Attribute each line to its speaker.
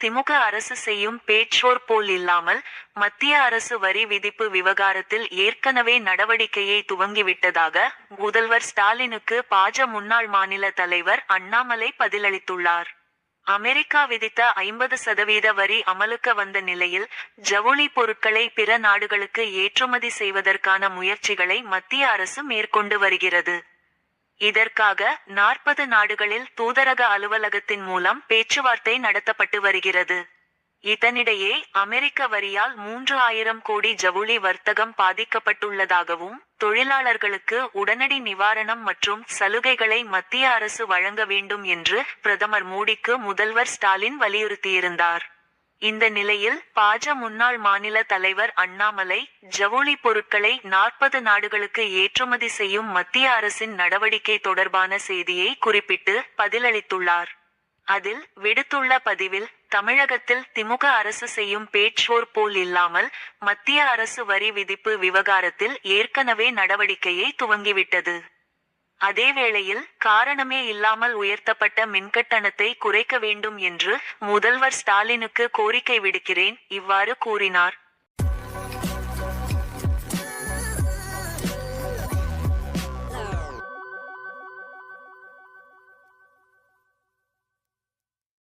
Speaker 1: திமுக அரசு செய்யும் பேச்சோர் போல் இல்லாமல் மத்திய அரசு வரி விதிப்பு விவகாரத்தில் ஏற்கனவே நடவடிக்கையை துவங்கிவிட்டதாக முதல்வர் ஸ்டாலினுக்கு பாஜ முன்னாள் மாநில தலைவர் அண்ணாமலை பதிலளித்துள்ளார். அமெரிக்கா விதித்த ஐம்பது சதவீத வரி அமலுக்கு வந்த நிலையில் ஜவுளி பொருட்களை பிற நாடுகளுக்கு ஏற்றுமதி செய்வதற்கான முயற்சிகளை மத்திய அரசு மேற்கொண்டு வருகிறது. இதற்காக நாற்பது நாடுகளில் தூதரக அலுவலகத்தின் மூலம் பேச்சுவார்த்தை நடத்தப்பட்டு வருகிறது. இதனிடையே அமெரிக்க வரியால் மூன்று ஆயிரம் கோடி ஜவுளி வர்த்தகம் பாதிக்கப்பட்டுள்ளதாகவும் தொழிலாளர்களுக்கு உடனடி நிவாரணம் மற்றும் சலுகைகளை மத்திய அரசு வழங்க வேண்டும் என்று பிரதமர் மோடிக்கு முதல்வர் ஸ்டாலின் வலியுறுத்தியிருந்தார். இந்த நிலையில் பாஜ முன்னாள் மாநில தலைவர் அண்ணாமலை ஜவுளி பொருட்களை நாற்பது நாடுகளுக்கு ஏற்றுமதி செய்யும் மத்திய அரசின் நடவடிக்கை தொடர்பான செய்தியை குறிப்பிட்டு பதிலளித்துள்ளார். அதில் விடுத்துள்ள பதிவில் தமிழகத்தில் திமுக அரசு செய்யும் பேச்சோர் போல் இல்லாமல் மத்திய அரசு வரி விதிப்பு விவகாரத்தில் ஏற்கனவே நடவடிக்கையை துவங்கிவிட்டது. அதேவேளையில் காரணமே இல்லாமல் உயர்த்தப்பட்ட மின்கட்டணத்தை குறைக்க வேண்டும் என்று முதல்வர் ஸ்டாலினுக்கு கோரிக்கை விடுக்கிறேன் இவ்வாறு கூறினார்.